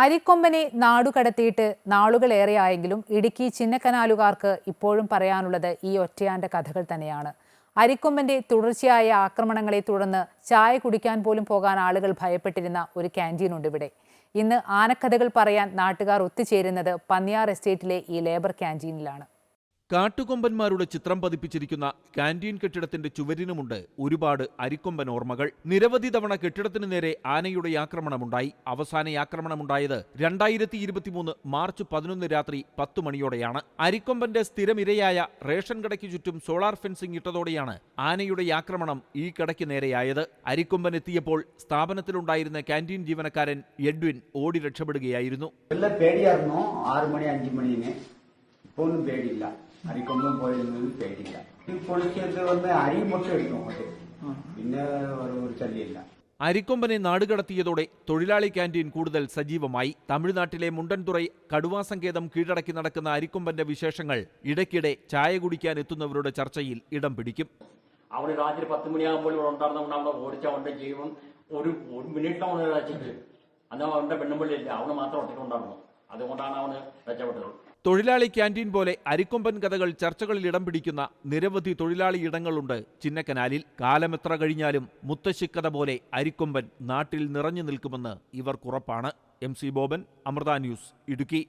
അരിക്കൊമ്പനെ നാടുകടത്തിയിട്ട് നാളുകളേറെയായെങ്കിലും ഇടുക്കി ചിന്നക്കനാലുകാർക്ക് ഇപ്പോഴും പറയാനുള്ളത് ഈ ഒറ്റയാന്റെ കഥകൾ തന്നെയാണ്. അരിക്കൊമ്പന്റെ തുടർച്ചയായ ആക്രമണങ്ങളെ തുടർന്ന് ചായ കുടിക്കാൻ പോലും പോകാൻ ആളുകൾ ഭയപ്പെട്ടിരുന്ന ഒരു ക്യാന്റീനുണ്ട് ഇവിടെ. ഇന്ന് ആനക്കഥകൾ പറയാൻ നാട്ടുകാർ ഒത്തുചേരുന്നത് പന്നിയാർ എസ്റ്റേറ്റിലെ ഈ ലേബർ ക്യാന്റീനിലാണ്. കാട്ടുകൊമ്പന്മാരുടെ ചിത്രം പതിപ്പിച്ചിരിക്കുന്ന കാന്റീൻ കെട്ടിടത്തിന്റെ ചുവരിനുമുണ്ട് ഒരുപാട് അരിക്കൊമ്പൻ ഓർമ്മകൾ. നിരവധി തവണ കെട്ടിടത്തിന് നേരെ ആനയുടെ ആക്രമണമുണ്ടായി. അവസാന ആക്രമണമുണ്ടായത് രണ്ടായിരത്തി ഇരുപത്തിമൂന്ന് മാർച്ച് പതിനൊന്ന് രാത്രി പത്തു മണിയോടെയാണ്. അരിക്കൊമ്പന്റെ സ്ഥിരമിരയായ റേഷൻ കടയ്ക്ക് ചുറ്റും സോളാർ ഫെൻസിംഗ് ഇട്ടതോടെയാണ് ആനയുടെ ആക്രമണം ഈ കടയ്ക്ക് നേരെയായത്. അരിക്കൊമ്പൻ എത്തിയപ്പോൾ സ്ഥാപനത്തിലുണ്ടായിരുന്ന കാന്റീൻ ജീവനക്കാരൻ എഡ്വിൻ ഓടി രക്ഷപ്പെടുകയായിരുന്നു. പേടിയായിരുന്നു? ആറ് മണി അഞ്ചു മണിന്? ഇപ്പൊ പേടിയില്ല. അരിക്കൊമ്പം പോയൊന്നും പേടിയില്ല ഈ പൊളിക്കത്ത് വന്ന് അരി മുട്ട എടുക്കും അങ്ങോട്ട്. പിന്നെ ഒരു ചല്ലിയില്ല ശല്യമില്ല. അരിക്കൊമ്പനെ നാടുകടത്തിയതോടെ തൊഴിലാളി ക്യാന്റീൻ കൂടുതൽ സജീവമായി. തമിഴ്നാട്ടിലെ മുണ്ടൻതുറൈ കടുവാസങ്കേതം കീഴടക്കി നടക്കുന്ന അരിക്കൊമ്പന്റെ വിശേഷങ്ങൾ ഇടയ്ക്കിടെ ചായ കുടിക്കാൻ എത്തുന്നവരുടെ ചർച്ചയിൽ ഇടം പിടിക്കും. അവിടെ രാത്രി പത്ത് മണിയാകുമ്പോൾ ഇവിടെ ഉണ്ടായിരുന്നവണ് അവിടെ ഓടിച്ച അവന്റെ ജീവൻ ഒരു ഒരു മിനിറ്റ് അവന് അന്ന് അവന്റെ പെണ്ണുമ്പിള്ളില്ല അവന് മാത്രം ഒറ്റയ്ക്കുണ്ടായിരുന്നു അതുകൊണ്ടാണ് അവന് രക്ഷപ്പെട്ടത്. തൊഴിലാളി ക്യാന്റീൻ പോലെ അരിക്കൊമ്പൻ കഥകൾ ചർച്ചകളിൽ ഇടം പിടിക്കുന്ന നിരവധി തൊഴിലാളി ഇടങ്ങളുണ്ട് ചിന്നക്കനാലിൽ. കാലമെത്ര കഴിഞ്ഞാലും മുത്തശ്ശിക്കഥ പോലെ അരിക്കൊമ്പൻ നാട്ടിൽ നിറഞ്ഞു നിൽക്കുമെന്ന് ഇവർക്കുറപ്പാണ് M C Boban Amrita news Idukki.